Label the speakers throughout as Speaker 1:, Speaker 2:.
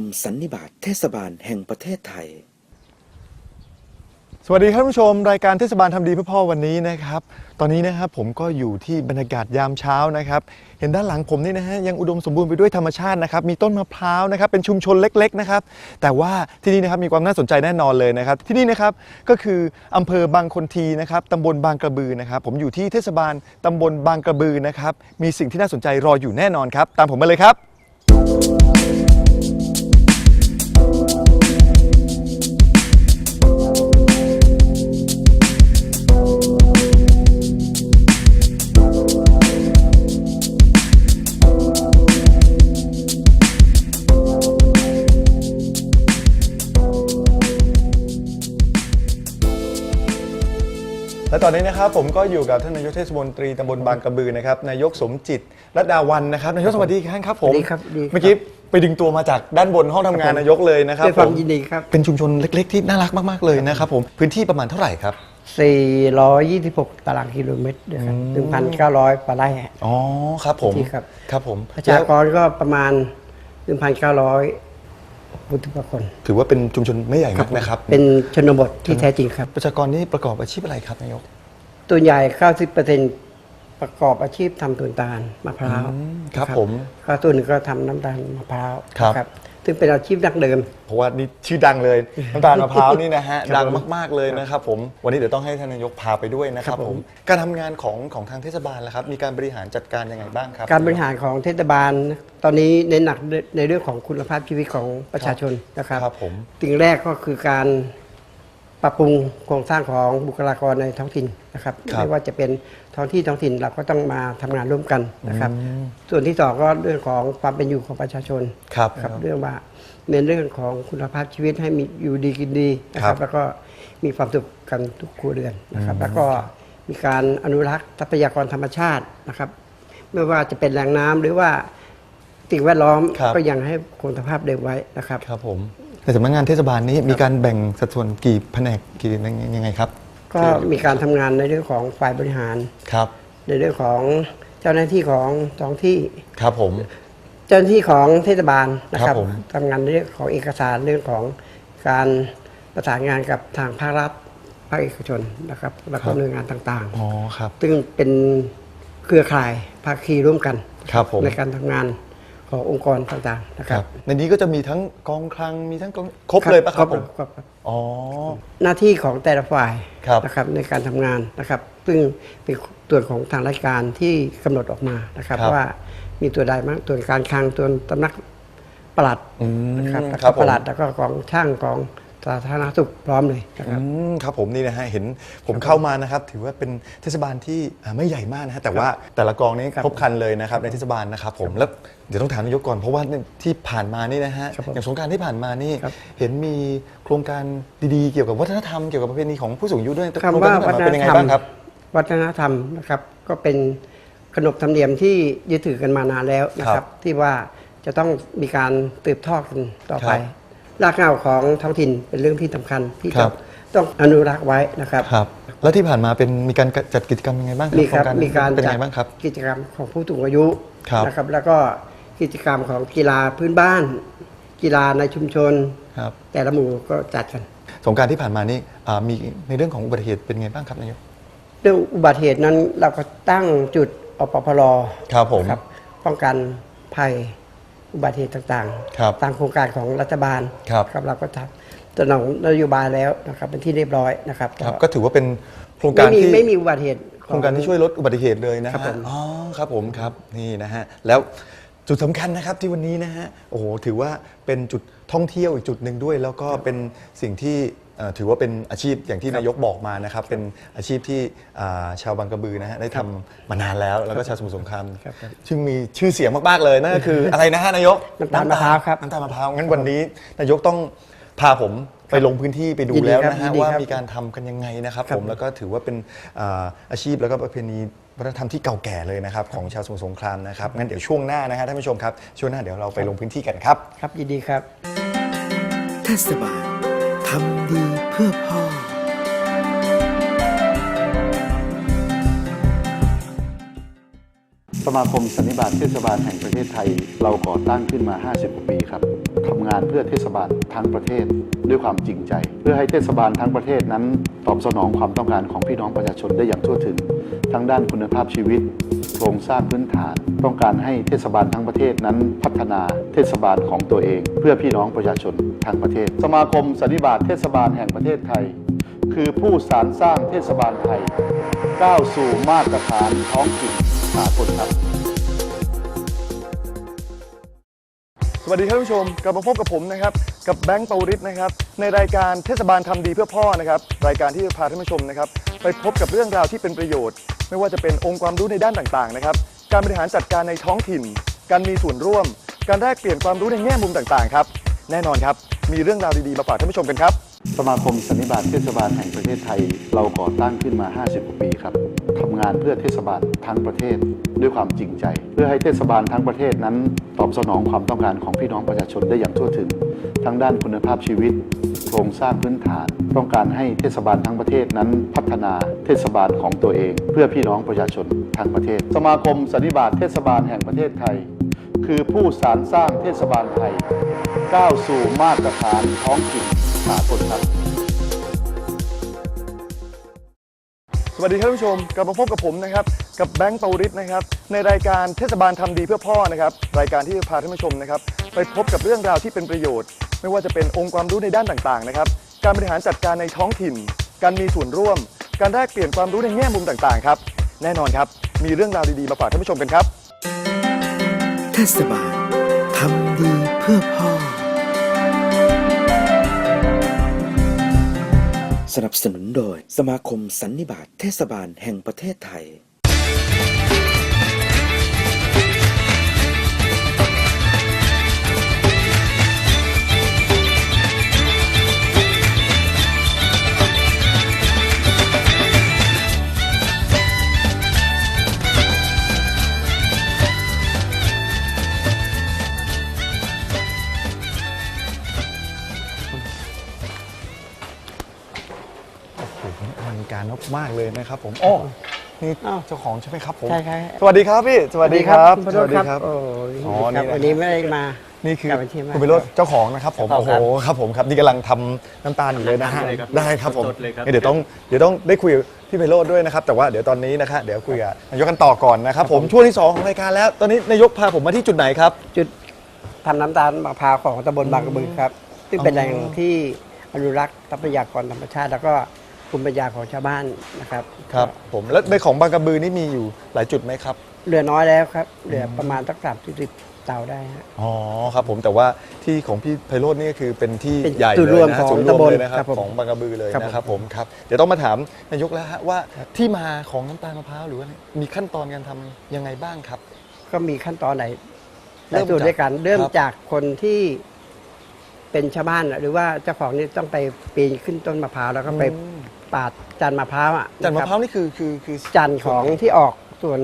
Speaker 1: มสันนิบาตเทศบาลแห่งประเทศไทย
Speaker 2: สวัสดีครับท่านผู้ชม รายการเทศบาลทำดีเพื่อพ่อวันนี้นะครับ ตอนนี้นะครับผมก็อยู่ที่บรรยากาศยามเช้านะครับ เห็นด้านหลังผมนี่นะฮะยังอุดมสมบูรณ์ไปด้วยธรรมชาตินะครับ มีต้นมะพร้าวนะครับ เป็นชุมชนเล็ก ๆนะครับ แต่ว่าที่นี่นะครับมีความน่าสนใจแน่นอนเลยนะครับ ที่นี่นะครับก็คืออำเภอบางคนทีนะครับตำบลบางกระบือนะครับ ผมอยู่ที่เทศบาลตำบลบางกระบือนะครับ มีสิ่งที่น่าสนใจรออยู่แน่นอนครับ ตามผมมาเลยครับ และตอนนี้นะครับผมก็อยู่กับท่านนายกเทศมนตรีตำบลบางกระบือนะครับนายกสมจิตรัตดาวันนะครับนายกสวัสดีครับผม
Speaker 3: สวัสดีครับสวัสดีครับ
Speaker 2: เมื่อกี้ไปดึงตัวมาจากด้านบนห้องทำงานนายกเลยนะครับ
Speaker 3: ด้วยความ
Speaker 2: ผม
Speaker 3: ยินดีครับ
Speaker 2: เป็นชุมชนเล็ก ๆ ที่น่ารักมากๆเลยนะครับผมพื้นที่ประมาณเท่าไหร่ครับ
Speaker 3: 426 ตารางกิโลเมตรนะครับ1,900กว่าไร่
Speaker 2: อ๋อครับผม
Speaker 3: ที่ครับ
Speaker 2: ครับผม
Speaker 3: ประชากรก็ประมาณ 1,900 ผู้ทุกคน
Speaker 2: ถือว่าเป็นชุมชนไม่ใหญ่มากนะครับ
Speaker 3: เป็นชนบทที่แท้จริงครับ
Speaker 2: ประชากรนี่ประกอบอาชีพอะไรครับนายก
Speaker 3: ตัวใหญ่ 90%ประกอบอาชีพทำต้นตาลมะพร้าว
Speaker 2: อืมครับ
Speaker 3: นะ
Speaker 2: ผม
Speaker 3: ก็ตัวหนึ่งก็ทำน้ำตาลมะพร้าว
Speaker 2: ครับ
Speaker 3: นะ ซึ่งเป็นอาชีพดั้งเดิม
Speaker 2: เพราะว่านี่ชื่อดังเลยน้ำตาลมะพร้าวนี่นะฮะ
Speaker 3: ครับ
Speaker 2: ดัง
Speaker 3: ผม
Speaker 2: มาก ๆเลยนะครับผมวันนี้เดี๋ยวต้องให้ท่านนายกพาไปด้วยนะครับ
Speaker 3: ครับ
Speaker 2: ผ
Speaker 3: ผมม
Speaker 2: การทำงานของของทางเทศบาลล่ะครับ มีการบริหารจัดการยังไงบ้างครับ
Speaker 3: การบริหารของเทศบาล ตอนนี้เน้นหนักในเรื่องของคุณภาพชีวิตของประชาชนนะครับ
Speaker 2: ครับผม
Speaker 3: สิ่งแรกก็คือการ ปรับปรุงโครงสร้างของบุคลากรในท้องถิ่นนะครับ
Speaker 2: ครับ
Speaker 3: ไม่ว่าจะเป็นท้องที่ท้องถิ่นเราก็ต้องมาทำงานร่วมกันนะครับส่วนที่สองก็เรื่องของความเป็นอยู่ของประชาชน
Speaker 2: ครับ
Speaker 3: ครับเรื่องว่าในเรื่องของคุณภาพชีวิตให้มีอยู่ดีกินดีนะค
Speaker 2: ครั
Speaker 3: รับบ แล้วก็มีความสุขกันทุกครัวเรือนนะครับ แล้วก็มีการอนุรักษ์ทรัพยากรธรรมชาตินะครับ ไม่ว่าจะเป็นแหล่งน้ำหรือว่าสิ่งแวดล้อม
Speaker 2: ครับ
Speaker 3: ก็ยังให้คงสภาพเดิมไว้นะครับ
Speaker 2: ครับผม ในสำนักงานเทศบาลนี้มีการแบ่งสัดส่วนกี่แผนกกี่ยังไงครับ
Speaker 3: ก็มีการทำงานในเรื่องของฝ่ายบริหาร
Speaker 2: ครับ
Speaker 3: ในเรื่องของเจ้าหน้าที่ของท้องที่
Speaker 2: ครับผม
Speaker 3: เจ้าหน้าที่ของเทศบาลนะค
Speaker 2: ครั
Speaker 3: รั
Speaker 2: บบผม
Speaker 3: ทำงานในเรื่องของเอกสารเรื่องของการประสานงานกับทางภาครัฐภาคเอกชนนะครับแล้วก็หน่วยงานต่าง
Speaker 2: อ๋อครับ
Speaker 3: ๆซึ่งเป็นเครือข่ายภาคีร่วมกัน
Speaker 2: ครับผม
Speaker 3: ในการทำงาน ขององค์กรต่างๆนะ
Speaker 2: ค
Speaker 3: ค
Speaker 2: รั
Speaker 3: รั
Speaker 2: บบในนี้ก็จะมีทั้งกองคลังมีทั้งกองครบเลยปะครับผม
Speaker 3: ครบครับ
Speaker 2: อ๋อ
Speaker 3: หน้าที่ของแต่ละฝ่าย
Speaker 2: ครับ
Speaker 3: นะครับในการทำงานนะครับ ซึ่งเป็นส่วนของทางราชการที่กำหนดออกมานะครับ
Speaker 2: ครับ
Speaker 3: ว่ามีตัวใดบ้างตัวการคลังตัวตำนักปลัด
Speaker 2: อืม
Speaker 3: นะครับแล้ว
Speaker 2: ครั
Speaker 3: ก็
Speaker 2: บผม
Speaker 3: ปลัดแล้วก็กองช่างกอง สาธารณสุขพร้อมเลยนะครับ
Speaker 2: อืมครับผมนี่นะฮะเห็นผมเข้ามานะครับ ถือว่าเป็นเทศบาลที่อ่าไม่ใหญ่มากนะฮะแต่ว่าแต่ละกองนี้
Speaker 3: ครับ
Speaker 2: ครบครันเลยนะครับในเทศบาลนะครับผมแล้วเดี๋ยวต้องถามนายกก่อนเพราะว่าที่ผ่านมานี่นะฮะ
Speaker 3: ครับผม
Speaker 2: อย่างสงกรารที่ผ่านมานี่
Speaker 3: ครับ
Speaker 2: เห็นมีโครงการดีๆเกี่ยวกับวัฒนธรรมเกี่ยวกับประเพณีของผู้สูงอายุด้วย
Speaker 3: คำว่า
Speaker 2: โครง
Speaker 3: วั
Speaker 2: กร
Speaker 3: ฒ
Speaker 2: ที่ผ่นมเป็นยังไง
Speaker 3: นธรรม
Speaker 2: บ้างครับ
Speaker 3: วัฒนธรรมนะครับก็เป็นขนบธรรมเนียมที่ยึดถือกันมานานแล้วนะค
Speaker 2: ครั
Speaker 3: รับบที่ว่าจะต้องมีการสืบทอดกันต่อไป
Speaker 2: ครับ
Speaker 3: รากเหง้าของท้องถิ่นเป็นเรื่องที่สำคัญที่
Speaker 2: ครั
Speaker 3: จะ
Speaker 2: บ
Speaker 3: ต้องอนุรักษ์ไว้นะครับ
Speaker 2: ครับ แล้วที่ผ่านมาเป็นมีการจัดกิจกรรมยังไงบ้างครับ
Speaker 3: มีครับ
Speaker 2: โง
Speaker 3: มีการ
Speaker 2: เป็นยัง
Speaker 3: จัด
Speaker 2: ไงบ้างครับ
Speaker 3: กิจกรรมของผู้สูงอายุ
Speaker 2: ครับ
Speaker 3: นะครับ แล้วก็กิจกรรมของกีฬาพื้นบ้าน กีฬาในชุมชน
Speaker 2: ครับ
Speaker 3: แต่ละหมู่ก็จัดกัน
Speaker 2: สงกรารที่ผ่านมานี่อ่ามีในเรื่องของอุบัติเหตุเป็นไงบ้างครับนายก
Speaker 3: เรื่องอุบัติเหตุนั้นเราก็ตั้งจุดอปพล
Speaker 2: ครับผม
Speaker 3: ครับป้องกันภัย อุบัติเหตุต่าง
Speaker 2: ครับ
Speaker 3: ตามโครงการของรัฐบาล
Speaker 2: ครับ
Speaker 3: เราก็ทำตระหนองนโยบายแล้วนะครับเป็นที่เรียบร้อยนะครับ
Speaker 2: ครับ ก็ถือว่าเป็นโครงการ
Speaker 3: ไม่มี
Speaker 2: ที่
Speaker 3: ไม่มีอุบัติเหตุ
Speaker 2: โครงการที่ช่วยลดอุบัติเหตุเลยนะ
Speaker 3: ครั
Speaker 2: ฮะ
Speaker 3: บผม
Speaker 2: อ๋อครับผมครับนี่นะฮะแล้วจุดสำคัญนะครับที่วันนี้นะฮะโอ้โหถือว่าเป็นจุดท่องเที่ยวอีกจุดหนึ่งด้วย แล้วก็เป็นสิ่งที่เอ่อ ถือว่าเป็นอาชีพอย่างที่นายกบอกมานะครับ เป็นอาชีพที่อ่าชาวบางกระบือนะฮะได้ทำมานานแล้วแล้วก็ชาวสมุทรสงคราม
Speaker 3: ครับครับ
Speaker 2: ซึ่งมีชื่อเสียงมากๆเลยนั่นก็คืออะไรนะฮะนายก
Speaker 3: น้ำตาลมะพร้าวครับ
Speaker 2: น้ำตาลมะพร้าวงั้นวันนี้นายกต้องพาผมไปลงพื้นที่ไปดู
Speaker 3: ยินดี
Speaker 2: แล้ว
Speaker 3: ครับ
Speaker 2: นะ
Speaker 3: ยิ
Speaker 2: ฮะ
Speaker 3: นดี
Speaker 2: ว่า
Speaker 3: ครับ
Speaker 2: มีการทำกันยังไงนะครับ
Speaker 3: ครับ
Speaker 2: ผมแล้วก็ถือว่าเป็นอ่าอาชีพแล้วก็ประเพณีวัฒนธรรมที่เก่าแก่เลยนะครับของชาวสมุทรสงครามนะครับงั้นเดี๋ยวช่วงหน้านะฮะท่านผู้ชมครับช่วงหน้าเดี๋ยวเราไปลงพื้นที่กันครับ
Speaker 3: ครับยินดีครับ
Speaker 1: เทศบาล ทำดีเพื่อพ่อ
Speaker 4: สมาคมสันนิบาตเทศบาลแห่งประเทศไทย เราก่อตั้งขึ้นมา 50 กว่าปีครับทำงานเพื่อเทศบาลทั้งประเทศด้วยความจริงใจ เพื่อให้เทศบาลทั้งประเทศนั้น ตอบสนองความต้องการของพี่น้องประชาชนได้อย่างทั่วถึง ทั้งด้านคุณภาพชีวิต โครงสร้างพื้นฐาน ต้องการให้เทศบาลทั้งประเทศนั้นพัฒนา ทศบาลของตัวเอง เพื่อพี่น้องประชาชนทั้งประเทศ สมาคมสันนิบาตเทศบาลแห่งประเทศไทย คือผู้สารสร้างเทศบาลไทย ก้าวสู่มาตรฐานท้องถิ่นสากลครับ
Speaker 2: สวัสดีท่านผู้ชมกลับมาพบกับผมนะครับกับแบงค์ปวริศนะครับในรายการเทศบาลทำดีเพื่อพ่อนะครับรายการที่จะพาท่านผู้ชมนะครับไปพบกับเรื่องราวที่เป็นประโยชน์ ไม่ว่าจะเป็นองค์ความรู้ในด้านต่างๆนะครับการบริหารจัดการในท้องถิ่น การมีส่วนร่วม การแลกเปลี่ยนความรู้ในแง่มุมต่างๆครับ แน่นอนครับ มีเรื่องราวดีๆ มาฝากท่านผู้ชมกันครับ
Speaker 4: สมาคมสันนิบาตเทศบาลแห่งประเทศไทย เราก่อตั้งขึ้นมา 50กว่าปีครับทำงานเพื่อเทศบาลทั้งประเทศด้วยความจริงใจ เพื่อให้เทศบาลทั้งประเทศนั้น ตอบสนองความต้องการของพี่น้องประชาชนได้อย่างทั่วถึง ทั้งด้านคุณภาพชีวิต โครงสร้างพื้นฐาน ต้องการให้เทศบาลทั้งประเทศนั้นพัฒนาเทศบาลของตัวเอง เพื่อพี่น้องประชาชนทั้งประเทศ สมาคมสันนิบาตเทศบาลแห่งประเทศไทย คือผู้สารสร้างเทศบาลไทย ก้าวสู่มาตรฐานท้องถิ่นสากลครับ
Speaker 2: สวัสดีท่านผู้ชมกลับมาพบกับผมนะครับ กับแบงค์ปวริศนะครับ ในรายการเทศบาลทำดีเพื่อพ่อนะครับ รายการที่จะพาท่านผู้ชมนะครับ ไปพบกับเรื่องราวที่เป็นประโยชน์ ไม่ว่าจะเป็นองค์ความรู้ในด้านต่างๆนะครับ การบริหารจัดการในท้องถิ่น การมีส่วนร่วม การแลกเปลี่ยนความรู้ในแง่มุมต่างๆครับ แน่นอนครับ มีเรื่องราวดีๆมาฝากท่านผู้ชมกันครับ
Speaker 1: ทศบาลทำดีเพื่อพ่อ สนับสนุนโดยสมาคมสันนิบาตเทศบาลแห่งประเทศไทย
Speaker 2: มากๆเลยนะครับผมอ๋อนี่
Speaker 3: อ้าว
Speaker 2: เจ้าของใช่ไหมครับผม
Speaker 3: ใช่ครับ
Speaker 2: สวัสดีครับพี่สวัสดีครับ
Speaker 3: ณพ
Speaker 2: ส
Speaker 3: โร
Speaker 2: วั
Speaker 3: จ
Speaker 2: ส
Speaker 3: น์
Speaker 2: ดี
Speaker 3: ครับ
Speaker 2: ครับ
Speaker 3: โอ้ย
Speaker 2: อ๋อ
Speaker 3: ครับ
Speaker 2: นี่นะ
Speaker 3: วันนี้ไม่ได้มา
Speaker 2: นี่คือ
Speaker 3: กับบัญชีมา
Speaker 2: คุณวิโรจน์เจ้าของนะครับผม
Speaker 3: เจ้า
Speaker 2: โอ้
Speaker 3: ข
Speaker 2: โห
Speaker 3: องครับ
Speaker 2: ครับผมครับนี่กำลังทำน้ำตาลอยู่เลยนะฮะ
Speaker 5: เลยครับ
Speaker 2: ได้ครับผม
Speaker 5: สดๆเลยครับ
Speaker 2: เดี๋ยวต้องเดี๋ยวต้องได้คุยกับพี่ไพโรจน์ด้วยนะครับ แต่ว่าเดี๋ยวตอนนี้นะครับเดี๋ยวคุยกับนายกกันต่อก่อนนะครับผมช่วงที่สองของรายการแล้ว ตอนนี้นายกพาผมมาที่จุดไหนครับ
Speaker 3: จุดทำน้ำตาลมะพร้าวของตำบลบางกระบือครับซึ่งเป็น
Speaker 2: อ๋อ
Speaker 3: แหล่งที่อนุรักษ์ทรัพยากรธรรมชาติ แล้วก็ ภูมิปัญญาของชาวบ้านนะครับ
Speaker 2: ครับผมแล้วในของบางกระบือนี่มีอยู่หลายจุดไหมครับ
Speaker 3: เหลือน้อยแล้วครับ เหลือประมาณสักสามสิบเตาได้ฮะ
Speaker 2: อ๋อครับผมแต่ว่าที่ของพี่ไพโรจน์นี่ก็คือเป็นที่
Speaker 3: เป็น
Speaker 2: ใหญ่
Speaker 3: จุด
Speaker 2: เล
Speaker 3: ร
Speaker 2: ยว
Speaker 3: ม
Speaker 2: นะ
Speaker 3: ของ
Speaker 2: จุดรวม
Speaker 3: ตำบล
Speaker 2: เลยนะครับ
Speaker 3: ครับผม
Speaker 2: ของบางกระบือเลย
Speaker 3: ครับผม
Speaker 2: นะครับผมครับเดี๋ยวต้องมาถามนายกแล้วฮะว่าที่มาของน้ำตาลมะพร้าวหรือว่ามีขั้นตอนการทำยังไงบ้างครับ
Speaker 3: ก็มีขั้นตอนไหนห
Speaker 2: เริ่
Speaker 3: ลาย
Speaker 2: ม
Speaker 3: สูตร
Speaker 2: จาก
Speaker 3: ด้วยกัน เริ่ม
Speaker 2: ครับ
Speaker 3: จากคนที่เป็นชาวบ้านน่ะหรือว่าเจ้าของนี่ต้องไปปีนขึ้นต้นมะพร้าวแล้วก็ไป ปาดจันทร์มะพร้าวอะ
Speaker 2: จันทร์มะ
Speaker 3: คบ
Speaker 2: พร้าวนี่คือคือคือ
Speaker 3: จันทร์ของที่ออกส่วน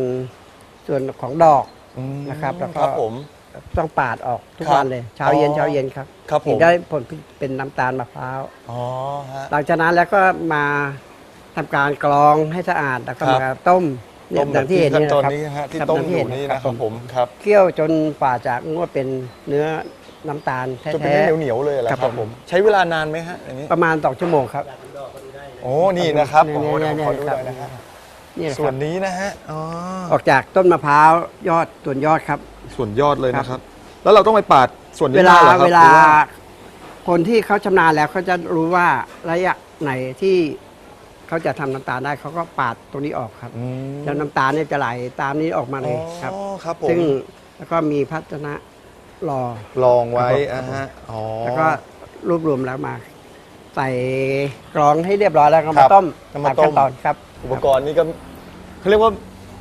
Speaker 3: ส่วนของดอก
Speaker 2: อืม
Speaker 3: นะครับแล้วก็
Speaker 2: ครับผม
Speaker 3: ต้องปาดออกทุก
Speaker 2: ครับ
Speaker 3: วันเลย เช้าเย็น
Speaker 2: อ๋อ
Speaker 3: เช้าเย็นครับ
Speaker 2: ครับผม
Speaker 3: ถึงได้ผลเป็นน้ำตาลมะพร้าว
Speaker 2: อ๋อฮะ
Speaker 3: หลังจากนั้นแล้วก็มาทำการกรองให้สะอาดแล้วก็
Speaker 2: ครับ
Speaker 3: มาต้มเนี่
Speaker 2: ต้
Speaker 3: ย
Speaker 2: ม
Speaker 3: อ
Speaker 2: แบ
Speaker 3: ย่า
Speaker 2: บ
Speaker 3: งที่
Speaker 2: ที่
Speaker 3: เห็น
Speaker 2: ขั้น
Speaker 3: เนี่ย
Speaker 2: ตอน
Speaker 3: นะครับ
Speaker 2: นี้นะฮะที่
Speaker 3: ครับ
Speaker 2: ต้ม
Speaker 3: อย่างที่
Speaker 2: อ
Speaker 3: เห็
Speaker 2: ยู่
Speaker 3: น
Speaker 2: นี่
Speaker 3: นะ
Speaker 2: นะ
Speaker 3: ค
Speaker 2: ค
Speaker 3: รั
Speaker 2: รับบผมครับ
Speaker 3: เคี่ยวจนฝ่าจากงวดเป็นเนื้อน้ำตาล
Speaker 2: จนเป็น
Speaker 3: แท้
Speaker 2: เนื้อเหนียวๆเลยเหรอ
Speaker 3: ครับ
Speaker 2: ครับ
Speaker 3: ผ
Speaker 2: ผมมใช้เวลานานไหมฮะอันนี้
Speaker 3: ๆประมาณสองชั่วโมงครับ
Speaker 2: โอ้นี่นะครับ
Speaker 3: เนี่ย
Speaker 2: โอ้โห
Speaker 3: เนี่ย
Speaker 2: เดี๋ยวขอดู
Speaker 3: เนี่ย
Speaker 2: หน่อยนะฮะ
Speaker 3: นี่แหละค
Speaker 2: ส่ว
Speaker 3: รั
Speaker 2: น
Speaker 3: บ
Speaker 2: นี้นะฮะอ๋อ
Speaker 3: ออกจากต้นมะพร้าวยอดส่วนยอดครับ
Speaker 2: ส่วนยอดเลยนะครับ แล้วเราต้องไปปาดส่วนนี้
Speaker 3: เวลา
Speaker 2: หรอครับ
Speaker 3: เวลา
Speaker 2: หรือ
Speaker 3: คนที่เขาชำนาญแล้วเขาจะรู้ว่าระยะไหนที่เขาจะทำน้ำตาลได้เขาก็ปาดตรงนี้ออกครับ
Speaker 2: อืม
Speaker 3: แล้วน้ำตาลเนี่ยจะไหลตามนี้ออกมาเลยครับ
Speaker 2: อ๋อครับผม
Speaker 3: ซึ่งแล้วก็มีพัฒนะรอ
Speaker 2: ลองไว้
Speaker 3: ครับผม
Speaker 2: อะฮะอ๋อ
Speaker 3: แล้วก็รวบรวมแล้วมา ใส่กรองให้เรียบร้อยแล้วก็
Speaker 2: ครั
Speaker 3: มา
Speaker 2: บ
Speaker 3: ต้ม
Speaker 2: ก็มาต้ม
Speaker 3: ขั้นตอนครับ
Speaker 2: อุปกรณ์นี่ก็เขาเรียกว่า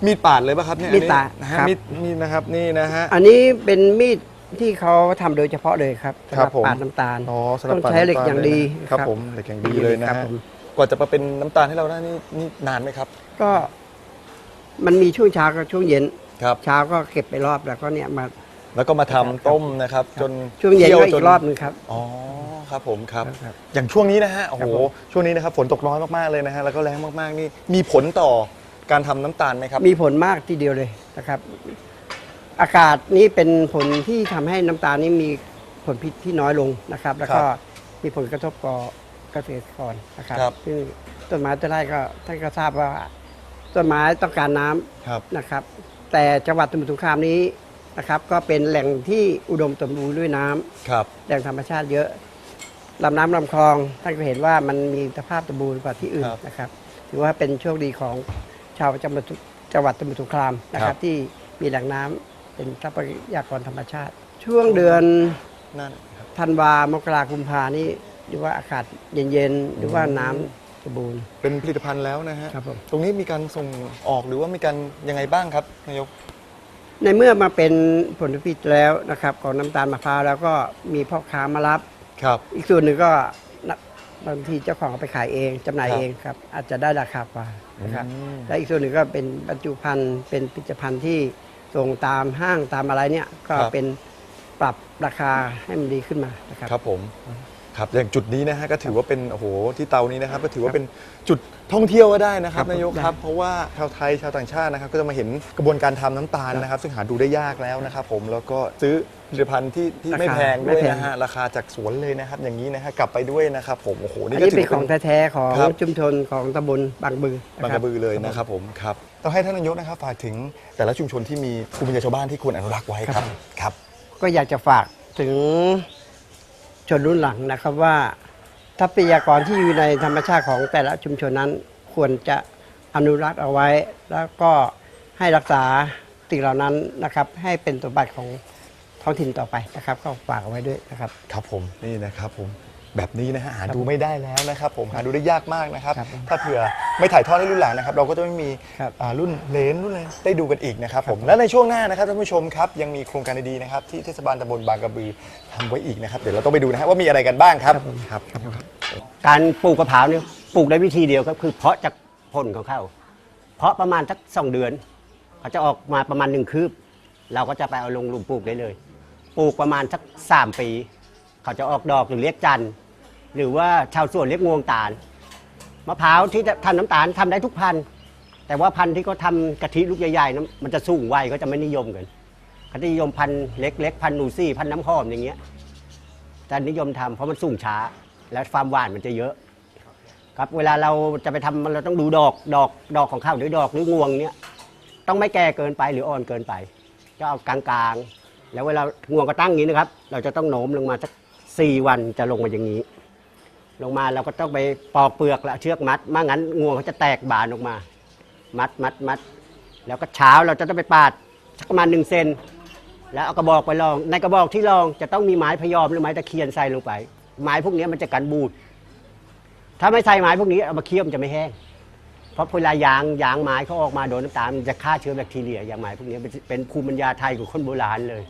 Speaker 2: มีดปาดเลยป่ะครับเนี่ย
Speaker 3: มีดปาด
Speaker 2: นะฮะ
Speaker 3: ครับ
Speaker 2: มีดมีดนะครับนี่นะฮะ
Speaker 3: อันนี้เป็นมีดที่เขาทำโดยเฉพาะเลยครับ
Speaker 2: ครับผม
Speaker 3: สำหปาดน้ำตาล
Speaker 2: อ๋อสำหรับ
Speaker 3: ต้อง
Speaker 2: ปาด
Speaker 3: ใช้เหล็ก
Speaker 2: น้ำต
Speaker 3: อย่างดี
Speaker 2: เลยนะครับผมเหล็กอย่างดีเลยนะ
Speaker 3: ครั
Speaker 2: ฮะ
Speaker 3: บผม
Speaker 2: กว่าจะมาเป็นน้ำตาลให้เราได้นี่นี่นานไหมครับ
Speaker 3: ก็มันมีช่วงเช้ากับช่วงเย็น
Speaker 2: ครับ
Speaker 3: เช้าก็เก็บไปรอบแล้วก็เนี่ยมา
Speaker 2: แล้วก็มาทำต้มนะครับ จน
Speaker 3: ช่วงเย็น
Speaker 2: คี่
Speaker 3: ก็
Speaker 2: จ
Speaker 3: อีกรอบหนึงครับ
Speaker 2: อ๋อครับผมครับ
Speaker 3: ครับ
Speaker 2: อย่างช่วงนี้นะฮะโอ้
Speaker 3: ครั
Speaker 2: โห
Speaker 3: บผม
Speaker 2: ช่วงนี้นะครับฝนตกน้อยมากๆเลยนะฮะแล้วก็แรงมากๆนี่มีผลต่อการทำน้ำตาลไหมครับ
Speaker 3: มีผลมากทีเดียวเลยนะครับ อากาศนี้เป็นผลที่ทำให้น้ำตาลนี้มีผลพิษที่น้อยลงนะครับ แล้วก็มีผลกระทบต่อเกษตรกรนะครับ
Speaker 2: ครับ
Speaker 3: ซึ่งต้นไม้ต้นไร่ก็ท่านก็ทราบว่าต้นไม้ต้องการน้ำ
Speaker 2: ครับ
Speaker 3: นะครับ แต่จังหวัดสมุทรสงครามนี้ นะครับ ก็เป็นแหล่งที่อุดมสมบูรณ์ด้วยน้ำ
Speaker 2: ครับ
Speaker 3: แหล่งธรรมชาติเยอะลำน้ำลำคลองท่านก็เห็นว่ามันมีสภาพสมบูรณ์กว่าที่อื่น
Speaker 2: ครับ
Speaker 3: นะครับ ถือว่าเป็นโชคดีของชาวจังหวัดจังหวัดสมุทรสงครามนะค
Speaker 2: ครั
Speaker 3: รับ
Speaker 2: บ
Speaker 3: ที่มีแหล่งน้ำเป็นทรัพยากรธรรมชาติ ช่วงเดือน
Speaker 2: นั่นครับ
Speaker 3: ธันวามกราคุมภานี่หรือว่าอากาศเย็นๆ หรือว่าน้ำสมบูรณ์
Speaker 2: เป็นผลิตภัณฑ์แล้วนะฮะ
Speaker 3: ครับผม
Speaker 2: ตรงนี้มีการส่งออกหรือว่ามีการยังไงบ้างครับนายก
Speaker 3: ในเมื่อมาเป็นผลผลิตแล้วนะครับของน้ำตาลมะพร้าวแล้วก็มีพ่อค้ามารับ
Speaker 2: ครับ
Speaker 3: อีกส่วนหนึ่งก็นักบางทีเจ้าของเอาไปขายเองจำหน่าย
Speaker 2: ครับ
Speaker 3: เองครับ อาจจะได้ราคากว่านะครับ
Speaker 2: อืม
Speaker 3: และอีกส่วนหนึ่งก็เป็นบรรจุภัณฑ์เป็นผลิตภัณฑ์ที่ส่งตามห้างตามอะไรเนี่ยก็เป็นปรับราคาให้มันดีขึ้นมานะครับ
Speaker 2: ครับผม ครับอย่างจุดนี้นะฮะก็ถือว่าเป็นโอ้โหที่เตานี้นะครับ ก็ถือว่าเป็นจุดท่องเที่ยวก็ได้นะครับ
Speaker 3: ครับ
Speaker 2: นายก
Speaker 3: ได้
Speaker 2: ครับเพราะว่าชาวไทยชาวต่างชาตินะครับก็จะมาเห็นกระบวนการทำน้ำตาลนะครับ ซึ่งหาดูได้ยากแล้วนะครับผมแล้วก็ซื้อผลิตภัณฑ์ที่ที่ไม่แพงด้วยนะฮะราคาจากสวนเลยนะครับ อย่างนี้นะฮะกลับไปด้วยนะครับผมโอ้โห
Speaker 3: อัน
Speaker 2: นี่ก็
Speaker 3: นี้
Speaker 2: ถื
Speaker 3: เป็น
Speaker 2: อ
Speaker 3: ข
Speaker 2: ว่า
Speaker 3: อง
Speaker 2: เป็น
Speaker 3: แท้ๆของ
Speaker 2: ครับ
Speaker 3: ชุมชนของตำบลบางบือนะ
Speaker 2: บาง
Speaker 3: ค
Speaker 2: กระบือเลยนะครับผมครับต้องให้ท่านนายกนะครับฝากถึงแต่ละชุมชนที่มีภูมิปัญญาชาวบ้านที่ควรอนุรักษ์ไว้ครับครับ
Speaker 3: ก็อยากจะฝากถึง ชนรุ่นหลังนะครับว่าทรัพยากรที่อยู่ในธรรมชาติของแต่ละชุมชนนั้น ควรจะอนุรักษ์เอาไว้ แล้วก็ให้รักษาสิ่งเหล่านั้นนะครับ ให้เป็นสมบัติของท้องถิ่นต่อไปนะครับ ก็ฝากเอาไว้ด้วยนะครับ
Speaker 2: ครับผมนี่นะครับผม แบบนี้นะฮะหาดูไม่ได้แล้วนะครับ ผมหาดูได้ยากมากนะครับ
Speaker 3: ครับ
Speaker 2: ถ้าเผื่อไม่ถ่ายทอดให้รุ่นหลังนะครับเราก็จะไม่มี
Speaker 3: ครับ
Speaker 2: อ่ารุ่นเลนรุ่นอะไรได้ดูกันอีกนะครับผมและในช่วงหน้านะครับท่านผู้ชมครับยังมีโครงการดีๆนะครับที่เทศบาลตำบลบางกระบือทำไว้อีกนะครับเดี๋ยวเราต้องไปดูนะฮะว่ามีอะไรกันบ้างครับครับ
Speaker 5: การปลูกกะเพราเนี่ยปลูกได้วิธีเดียวครับคือเพาะจากผลของเขาเพาะประมาณสักสองเดือนเขาจะออกมาประมาณหนึ่งคืบ เราก็จะไปเอาลงหลุมปลูกได้เลย ปลูกประมาณสักสามปี เขาจะออกดอกหรือเรียกจันทร์ หรือว่าชาวสวนเรียกงวงตาลมะพร้าวที่ทำน้ำตาลทำได้ทุกพันธุ์แต่ว่าพันธุ์ที่เขาทำกะทิลูกใหญ่ๆนะมันจะสูงไวก็จะไม่นิยมกันเขาจะนิยมพันธุ์เล็ก ๆ พันธุ์นูซี่พันธุ์น้ำหอมอย่างเงี้ยจะนิยมทำเพราะมันสูงช้า และความหวานมันจะเยอะ ครับเวลาเราจะไปทำเราต้องดูดอกดอกดอกของข้าวหรือดอกหรืองวงเนี่ยต้องไม่แก่เกินไปหรืออ่อนเกินไปก็เอากลางๆ แล้วเวลางวงก็ตั้งอย่างนี้นะครับ เราจะต้องโน้มลงมาสักสี่วันจะลงมาอย่างนี้ ลงมาเราก็ต้องไปปอกเปลือกและเชือกมัดม่งั้นงวงเขาจะแตกบานออกมา มัดมัดมัด แล้วก็เช้าเราจะต้องไปปาดสักประมาณหนึ่งเซนแล้วเอากระบอกไปลอง ในกระบอกที่ลองจะต้องมีไม้พยอมหรือไม้ตะเคียนใส่ลงไป ไม้พวกนี้มันจะกันบูด ถ้าไม่ใส่ไม้พวกนี้เอามาเคี่ยวมันจะไม่แห้ง เพราะเวลายางยางไม้เขาออกมาโดนน้ำตาลมันจะฆ่าเชื้อแบคทีเรียอย่างไม้พวกนี้เป็นภูมิปัญญาไทยของคนโบราณเลย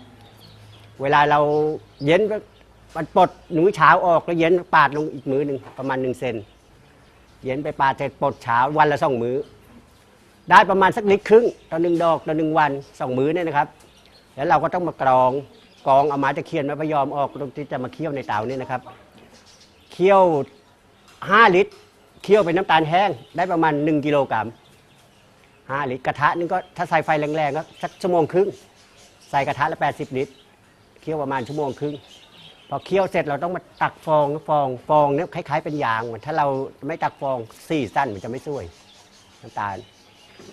Speaker 5: เวลาเราเย็น มันปลดหนูเช้าออกแล้วเย็นปาดลงอีกมือหนึ่งประมาณหนึ่งเซนเย็นไปปาดเสร็จปลดเช้าวันละสองมือ ได้ประมาณสักลิตรครึ่งต่อหนึ่งดอกต่อหนึ่งวันสองมือเนี่ยนะครับ แล้วเราก็ต้องมากรองกรองเอาไม้ตะเคียนม้พยอมออกตรงที่จะมาเคี่ยวในเตาเนี่ยนะครับเคี่ยว5ลิตรเคี่ยวเป็นน้ำตาลแห้งได้ประมาณ1กิโลกรัม5ลิตรกระทะนึงก็ถ้าใส่ไฟแรงๆก็สักชั่วโมงครึ่งใส่กระทะละ80ลิตรเคี่ยวประมาณชั่วโมงครึ่ง อเคี่ยวเสร็จเราต้องมาตักฟองฟองฟองเนี่ยคล้าย ๆ เป็นยางเหมือนถ้าเราไม่ตักฟองสี่สั้นมันจะไม่สวยน้ำตาล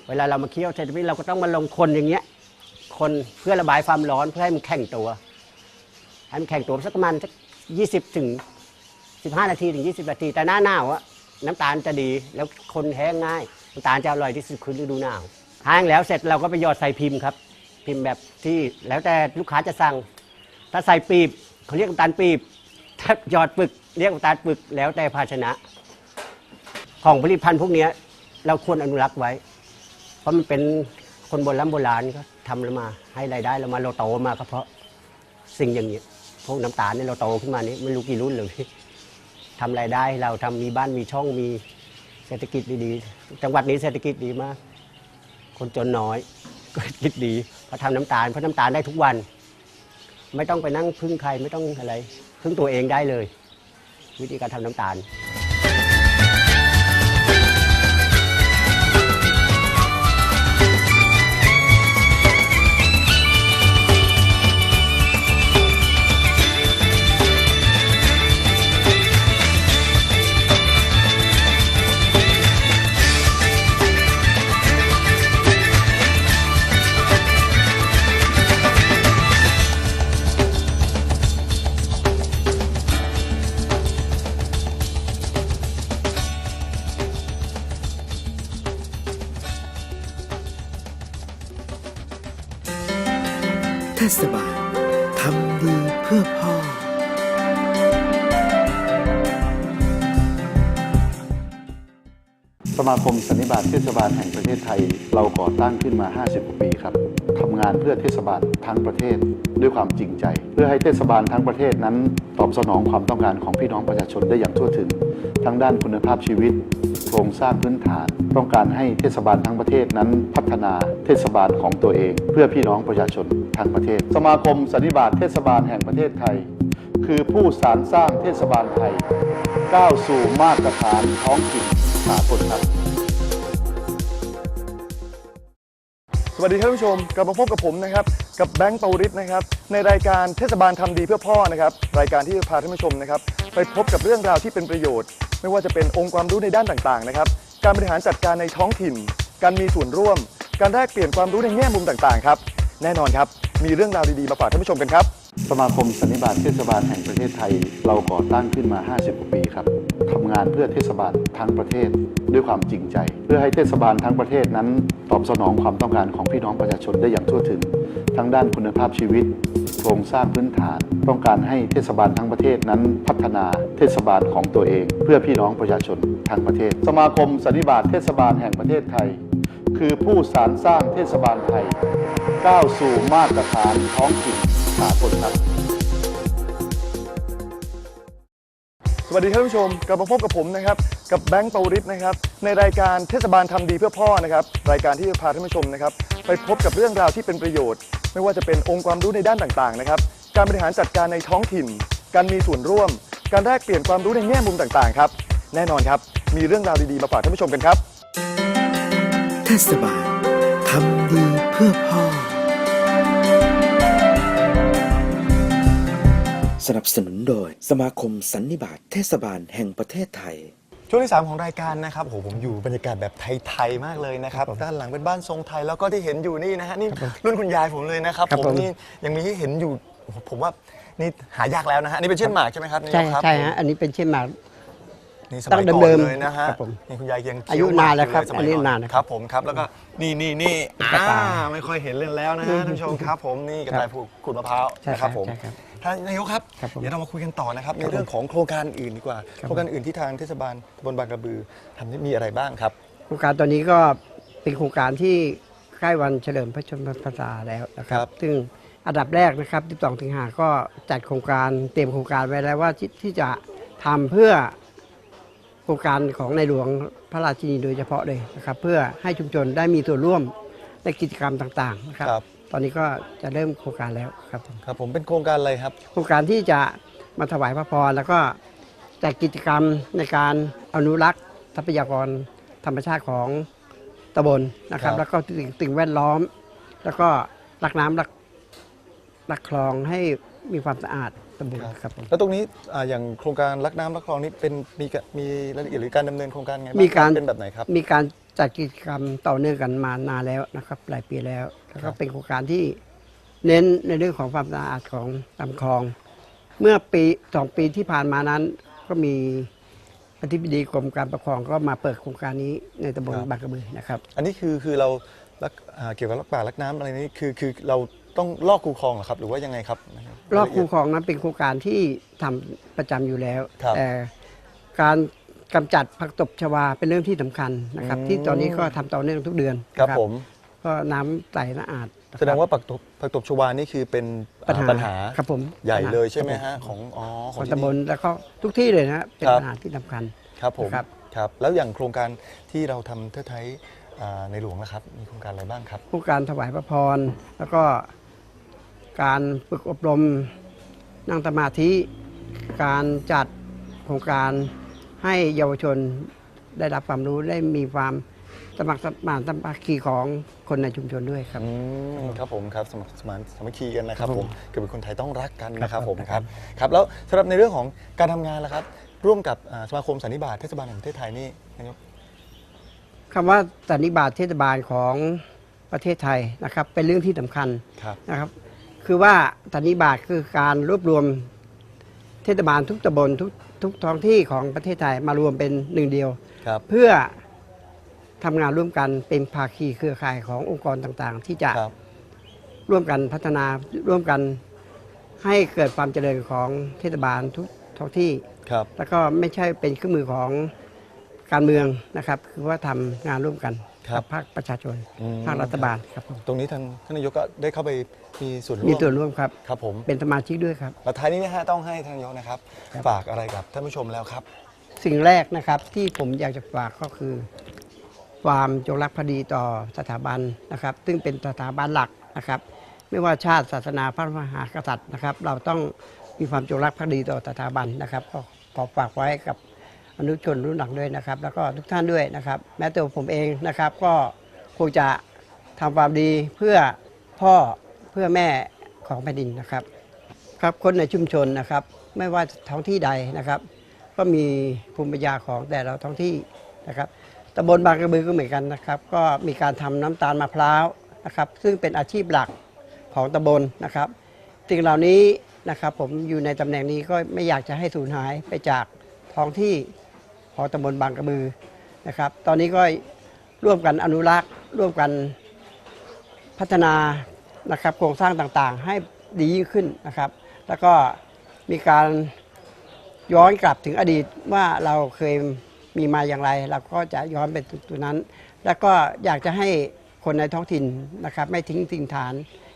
Speaker 5: เวลาเรามาเคี่ยวเสร็จเราก็ต้องมาลงคนอย่างเงี้ย คนเพื่อระบายความร้อนเพื่อให้มันแข็งตัวให้มันแข็งตัวสักประมาณสักยี่สิบถึงสิบห้านาทีถึงยี่สิบนาที แต่หน้าหนาวอะน้ำตาลจะดีแล้วคนแห้งง่ายน้ำตาลจะอร่อยที่สุดคือฤดูหนาวแห้งแล้วเสร็จเราก็ไปหยอดใส่พิมพ์ครับ พิมพ์แบบที่แล้วแต่ลูกค้าจะสั่ง ถ้าใส่ปีบ เขาเรียกตาลปีบถ้าหยอดปึกเรียกตาลปึกแล้วแต่ภาชนะ ของผลิตภัณฑ์พวกนี้เราควรอนุรักษ์ไว้ เพราะมันเป็นคนโบราณโบราณก็ทำแล้วมาให้รายได้เรามาเราโตมาก็เพราะสิ่งอย่างนี้พวกน้ำตาลเนี่ยเราโตขึ้นมานี้ไม่รู้กี่รุ่นเลยทำรายได้เราทำมีบ้านมีช่องมีเศรษฐกิจดีๆ จังหวัดนี้เศรษฐกิจดีมาก คนจนน้อยก็คิดดีเพราะทำน้ำตาลเพราะน้ำตาลได้ทุกวัน ไม่ต้องไปนั่งพึ่งใครไม่ต้องอะไรพึ่งตัวเองได้เลย วิธีการทำน้ำตาล
Speaker 1: บา
Speaker 4: ตเทศบาลแห่งประเทศไทย เราก่อตั้งขึ้นมา 50 กว่าปีครับทำงานเพื่อเทศบาลทั้งประเทศด้วยความจริงใจ เพื่อให้เทศบาลทั้งประเทศนั้น ตอบสนองความต้องการของพี่น้องประชาชนได้อย่างทั่วถึง ทั้งด้านคุณภาพชีวิต โครงสร้างพื้นฐาน ต้องการให้เทศบาลทั้งประเทศนั้นพัฒนาเทศบาลของตัวเอง เพื่อพี่น้องประชาชนทั้งประเทศ สมาคมสันนิบาตเทศบาลแห่งประเทศไทย คือผู้สารสร้างเทศบาลไทยก้าวสู่มาตรฐานท้องถิ่นสากลครับ
Speaker 2: วัสดีท่านผู้ชมกลับมาพบกับผมนะครับกับแบงค์ปวริศนะครับในรายการเทศบาลทำดีเพื่อพ่อนะครับรายการที่จะพาท่านผู้ชมนะครับไปพบกับเรื่องราวที่เป็นประโยชน์ ไม่ว่าจะเป็นองค์ความรู้ในด้านต่างๆนะครับการบริหารจัดการในท้องถิ่น การมีส่วนร่วม การแลกเปลี่ยนความรู้ในแง่มุมต่างๆครับแน่นอนครับมีเรื่องราวดีๆมาฝากท่านผู้ชมกันครับ
Speaker 4: สมาคมสันนิบาตเทศบาลแห่งประเทศไทย เราก่อตั้งขึ้นมา 50กว่าปีครับ ทำงานเพื่อเทศบาลทั้งประเทศด้วยความจริงใจ เพื่อให้เทศบาลทั้งประเทศนั้น ตอบสนองความต้องการของพี่น้องประชาชนได้อย่างทั่วถึง ทั้งด้านคุณภาพชีวิต โครงสร้างพื้นฐาน ต้องการให้เทศบาลทั้งประเทศนั้นพัฒนาเทศบาลของตัวเอง เพื่อพี่น้องประชาชนทั้งประเทศ สมาคมสันนิบาตเทศบาลแห่งประเทศไทย คือผู้สารสร้างเทศบาลไทยก้าวสู่มาตรฐานท้องถิ่นสากลครับ
Speaker 2: สวัสดีท่านผู้ชมกลับมาพบกับผมนะครับกับแบงค์ปวริศนะครับในรายการเทศบาลทำดีเพื่อพ่อนะครับรายการที่จะพาท่านผู้ชมนะครับไปพบกับเรื่องราวที่เป็นประโยชน์ ไม่ว่าจะเป็นองค์ความรู้ในด้านต่างๆนะครับการบริหารจัดการในท้องถิ่น การมีส่วนร่วม การแลกเปลี่ยนความรู้ในแง่มุมต่างๆครับแน่นอนครับมีเรื่องราวดีๆมาฝากท่านผู้ชมกันครับ
Speaker 1: เทศบาลทำดีเพื่อพ่อ สนับสนุนโดย สมาคมสันนิบาตเทศบาลแห่งประเทศไทย
Speaker 2: ช่วงที่ 3 ของรายการนะครับโหผมอยู่บรรยากาศแบบไทยๆมากเลยนะครับด้านหลังเป็นบ้านทรงไทยแล้วก็ที่เห็นอยู่นี่นะฮะนี่รุ่นคุณยายผมเลยนะครับ
Speaker 3: ครับ
Speaker 2: ผม
Speaker 3: ผม
Speaker 2: นี่ยังมีให้เห็นอยู่โอ้โหผมว่านี่หายากแล้วนะฮะนี่เป็นเช่นหมากใช่ไหมครับนี่
Speaker 3: ใช่
Speaker 2: ครับ
Speaker 3: ใช่ฮะอันนี้เป็นเช่นหมาก
Speaker 2: นี่ส
Speaker 3: ตั้
Speaker 2: มัย
Speaker 3: ง
Speaker 2: ก่อ
Speaker 3: เดิ
Speaker 2: น
Speaker 3: มๆ
Speaker 2: เลยนะฮะ
Speaker 3: ครับผม
Speaker 2: นี่คุณยายยัง
Speaker 3: อายุ
Speaker 2: เคี้วหม
Speaker 3: นานแล้วครับ
Speaker 2: ยู่เยสมัย
Speaker 3: อันนี้
Speaker 2: ก่
Speaker 3: นานนะครับ
Speaker 2: ครับผมครับแล้วก็นี่นี่นี่
Speaker 3: กระ
Speaker 2: อ่า
Speaker 3: ต่าย
Speaker 2: ไม่ค่อยเห็นเล่นแล้วนะฮะท่านผู้ชมครับ ผมนี่กระต่ายผูกขูดมะพร้าว
Speaker 3: ใช่
Speaker 2: นะค
Speaker 3: ครั
Speaker 2: รับบผม
Speaker 3: ใช่ครับ
Speaker 2: ท่านนายกครับ
Speaker 3: ครับผม
Speaker 2: เดี๋ยวเรามาคุยกันต่อนะครับ ใน
Speaker 3: ครับผม
Speaker 2: เรื่องของโครงการอื่นดีกว่า
Speaker 3: ครับ
Speaker 2: โครงการอื่นที่ทางเทศบาลตำบลบางกระบือทำนี่มีอะไรบ้างครับ
Speaker 3: โครงการตัวนี้ก็เป็นโครงการที่ใกล้วันเฉลิมพระชนมพรรษาแล้วนะครั
Speaker 2: ครับ บ
Speaker 3: ซึ่งอันดับแรกนะครับ12สิงหาก็จัดโครงการเตรียมโครงการไว้แล้วว่าที่ที่จะทำเพื่อโครงการของในหลวงพระราชินีโดยเฉพาะเลยนะครับ เพื่อให้ชุมชนได้มีส่วนร่วมในกิจกรรมต่างๆนะครับ
Speaker 2: ครับ
Speaker 3: ตอนนี้ก็จะเริ่มโครงการแล้วครับผม
Speaker 2: ครับผมเป็นโครงการอะไรครับ
Speaker 3: โครงการที่จะมาถวายพระพรแล้วก็จัดกิจกรรมในการอนุรักษ์ทรัพยากรธรรมชาติของตำบลนะครับ
Speaker 2: ครับ
Speaker 3: แล้วก็สิ่งสิ่งแวดล้อม แล้วก็รักน้ำรักรักคลองให้มีความสะอาดตำบลครับผม
Speaker 2: แล้วตรงนี้อ่าอย่างโครงการรักน้ำรักคลองนี้เป็นมีกะมีรายละเอียดหรือการดำเนินโครงการไงบ้าง
Speaker 3: มีการ
Speaker 2: เป็นแบบไหนครับ
Speaker 3: มีการ จัดกิจกรรมต่อเนื่องกันมานานแล้วนะครับ หลายปีแล้วแล้ว
Speaker 2: ครั
Speaker 3: ก็
Speaker 2: บ
Speaker 3: เป็นโครงการที่เน้นในเรื่องของความสะอาดของลำคลอง เมื่อปีสองปีที่ผ่านมานั้นก็มีอธิบดีกรมการปกครองก็มาเปิดโครงการนี้ในตำบลบางกระบือนะครับ
Speaker 2: อันนี้คือคือเรารักอ่าเกี่ยวกับรักป่ารักน้ำอะไรนี้คือคือเราต้องลอกคูคลองเหรอครับ หรือว่ายังไงครับ
Speaker 3: รอบคูคลองนั้นเป็นโครงการที่ทำประจำอยู่แล้ว
Speaker 2: ครับ
Speaker 3: แต่การ กำจัดผักตบชวาเป็นเรื่องที่สำคัญนะครับ
Speaker 2: อืม
Speaker 3: ที่ตอนนี้ก็ทำต่อเนื่องทุกเดือน
Speaker 2: ครับ
Speaker 3: นะ
Speaker 2: ผม
Speaker 3: ก็น้ำใสสะอาดนะครับ
Speaker 2: แสดงว่าผักตบผักตบชวานี่คือเป็น
Speaker 3: ปัญหา
Speaker 2: ปัญหา
Speaker 3: ครับผม
Speaker 2: ใหญ่เลยใช่ไหม
Speaker 3: ครับ
Speaker 2: ฮะของอ๋อ
Speaker 3: ผ
Speaker 2: ของ
Speaker 3: ของ
Speaker 2: ที่
Speaker 3: ตำบล
Speaker 2: นี่
Speaker 3: แล้วก็ทุกที่เลยนะฮะเป็น
Speaker 2: ครับ
Speaker 3: ปัญหาที่สำคัญ
Speaker 2: ครับผม
Speaker 3: ครับ
Speaker 2: ครับ แล้วอย่างโครงการที่เราทำเทิดไทยอ่าในหลวงนะครับ มีโครงการอะไรบ้างครับ
Speaker 3: ผู้การถวายพระพร แล้วก็การฝึกอบรมนั่งสมาธิ การจัดโครงการ ให้เยาวชนได้รับความรู้ได้มีความสมัครสมานสามัคคีของคนในชุมชนด้วยครับ
Speaker 2: อืมครับผมครับสมัครสมานสามัคคีกันนะครับ
Speaker 3: ครับ
Speaker 2: ผ
Speaker 3: ผมม
Speaker 2: เกิดเป็นคนไทยต้องรักกันนะครับ
Speaker 3: ครับ
Speaker 2: ผม
Speaker 3: ครับ
Speaker 2: ครับครับแล้วสำหรับในเรื่องของการทำงานล่ะครับ ร่วมกับอ่าสมาคมสันนิบาตเทศบาลแห่งประเทศไทยนี่นายก
Speaker 3: คำว่าสันนิบาตเทศบาลของประเทศไทยนะครับ เป็นเรื่องที่สำคัญ
Speaker 2: ครับ
Speaker 3: นะครับ คือว่าสันนิบาตคือการรวบรวมเทศบาลทุกตำบลทุก ทุกท้องที่ของประเทศไทยมารวมเป็นหนึ่งเดียว
Speaker 2: ครับ
Speaker 3: เพื่อทำงานร่วมกันเป็นภาคีเครือข่ายขององค์กรต่างๆ ที่จะ
Speaker 2: ครับ
Speaker 3: ร่วมกันพัฒนาร่วมกันให้เกิดความเจริญของเทศบาลทุกท้องที่
Speaker 2: ครับ
Speaker 3: แล้วก็ไม่ใช่เป็นเครื่องมือของการเมืองนะครับ คือว่าทำงานร่วมกัน
Speaker 2: ครับ
Speaker 3: กัภาคประชาชน
Speaker 2: อืม
Speaker 3: ภาครัฐบาลครับผม
Speaker 2: ตรงนี้ท่านท่านนายกก็ได้เข้าไปมีส่วนร่วม
Speaker 3: มีส่วนร่วมครับ
Speaker 2: ครับผม
Speaker 3: เป็นสมาชิกด้วยครับ
Speaker 2: แล้วท้ายนี้นะฮะต้องให้ท่านนายกนะครับ ฝากอะไรกับท่านผู้ชมแล้วครับ
Speaker 3: สิ่งแรกนะครับที่ผมอยากจะฝากก็คือ ความจงรักภักดีต่อสถาบันนะครับ ซึ่งเป็นสถาบันหลักนะครับ ไม่ว่าชาติศาสนาพระมหากษัตริย์นะครับ เราต้องมีความจงรักภักดีต่อสถาบันนะครับ ก็ขอฝากไว้กับ อนุชนรุ่นหลังด้วยนะครับ แล้วก็ทุกท่านด้วยนะครับ แม้ตัวผมเองนะครับ ก็คงจะทำความดีเพื่อพ่อเพื่อแม่ของแผ่นดินนะครับ ครับคนในชุมชนนะครับ ไม่ว่าท้องที่ใดนะครับ ก็มีภูมิปัญญาของแต่ละท้องที่นะครับตำบลบางกระบือก็เหมือนกันนะครับ ก็มีการทำน้ำตาลมะพร้าวนะครับ ซึ่งเป็นอาชีพหลักของตำบลนะครับสิ่งเหล่านี้นะครับ ผมอยู่ในตำแหน่งนี้ก็ไม่อยากจะให้สูญหายไปจากท้องที่ ของตำบลบางกระบือนะครับ ตอนนี้ก็ร่วมกันอนุรักษ์ ร่วมกันพัฒนานะครับโครงสร้างต่างๆ ให้ดียิ่งขึ้นนะครับ แล้วก็มีการย้อนกลับถึงอดีตว่าเราเคยมีมาอย่างไร เราก็จะย้อนไปตัวนั้น แล้วก็อยากจะให้คนในท้องถิ่นนะครับ ไม่ทิ้งทิ้งฐาน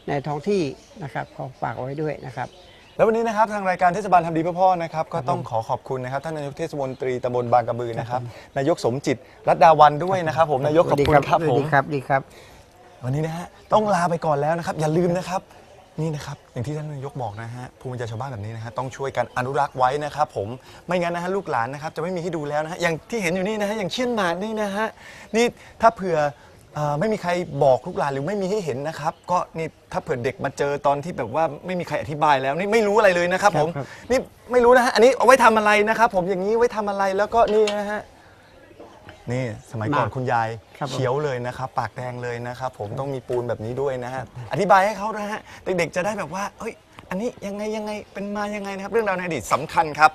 Speaker 3: ในท้องที่นะครับขอฝากไว้ด้วยนะครับ
Speaker 2: แล้ววันนี้นะครับทางรายการเทศบาลทำดีเพื่อพ่อนะครับก็ต้องขอขอบคุณนะครับท่านนายกเทศมนตรีตำบลบางกระบือนะครับนายกสมจิตรัตดาวันด้วยนะครับ ผมนายกขอบคุณครับผม
Speaker 3: ดีครับดีครับ
Speaker 2: วันนี้นะฮะต้องลาไปก่อนแล้วนะครับอย่าลืมนะครับนี่นะครับอย่างที่ท่านนายกบอกนะฮะภูมิปัญญาชาวบ้านแบบนี้นะฮะต้องช่วยกันอนุรักษ์ไว้นะครับผมไม่งั้นนะฮะลูกหลานนะครับจะไม่มีให้ดูแล้วนะฮะอย่างที่เห็นอยู่นี่นะฮะอย่างเชี่ยนหมาดนี่นะฮะนี่ถ้าเผื่อเอ่อไม่มีใครบอกลูกหลานหรือไม่มีให้เห็นนะครับ ก็นี่ถ้าเผื่อเด็กมาเจอตอนที่แบบว่าไม่มีใครอธิบายแล้วนี่ไม่รู้อะไรเลยนะครับ ผม
Speaker 3: ครับ
Speaker 2: นี่ไม่รู้นะฮะอันนี้เอาไว้ทำอะไรนะครับ ผมอย่างนี้ไว้ทำอะไรแล้วก็นี่นะฮะนี่สมัยก่อน
Speaker 3: มาก
Speaker 2: คุณยาย
Speaker 3: ครับผม
Speaker 2: เขียวเลยนะครับ ปากแดงเลยนะครับ ผมต้องมีปูนแบบนี้ด้วยนะฮะอธิบายให้เขานะฮะเด็กๆจะได้แบบว่าเอ้ย อันนี้ยังไงยังไงเป็นมายังไงนะครับ เรื่องราวในอดีตสำคัญครับ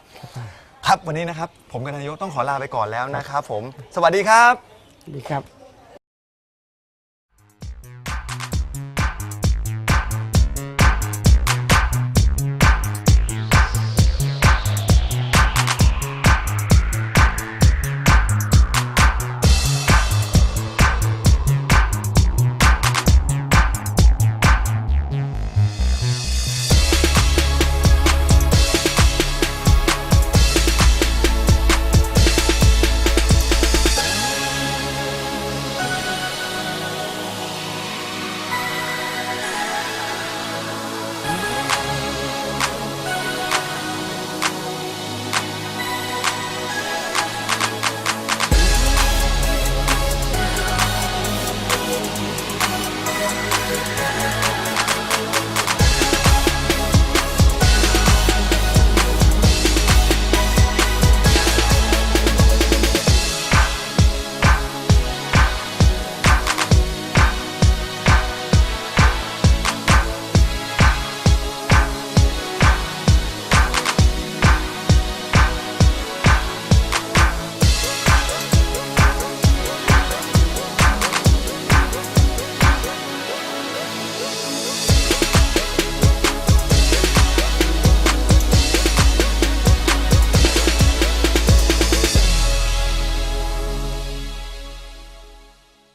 Speaker 2: ครับวันนี้นะครับ ผมกับนายกต้องขอลาไปก่อนแล้วนะครับ ผม สวัสดีครับ
Speaker 3: ดีครับ